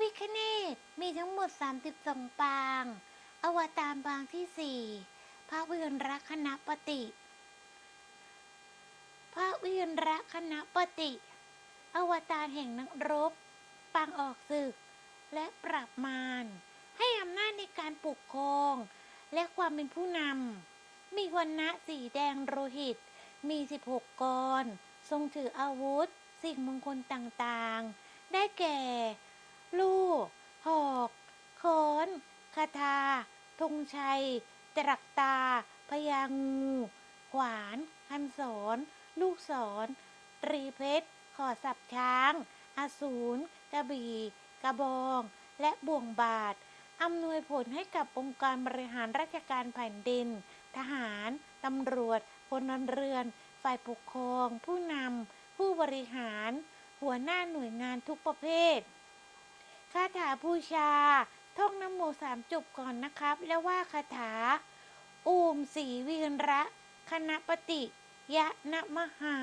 พิคเนตมีทั้งหมด 32 ปาง อวตารปางที่ 4 พระวิรคณปฏิ พระวิรคณปฏิ อวตารแห่งนักรบ ปางออกศึก และปราบมารให้อำนาจในการปกครอง และความเป็นผู้นำ มีวันณะสีแดงโลหิต มี 16 กร ทรงถืออาวุธ สิ่งมงคลต่างๆ ได้แก่ ลูก หอกค้อนคาถาธงชัย ตรักตา พยางู ขวานคันศร ลูกศร ตรีเพชร ขอสับช้าง อสูร กระบี่ กระบอง และบ่วงบาท อำนวยผลให้กับองค์การบริหารราชการแผ่นดิน ทหาร ตำรวจพลเรือน ฝ่ายปกครอง ผู้นำ ผู้บริหาร หัวหน้าหน่วยงานทุกประเภท คาถาบูชา ท่องน้ำโมสามจบก่อนนะครับ แล้วว่าคาถาอูมสีวีระคณะปฏิยะนะมหา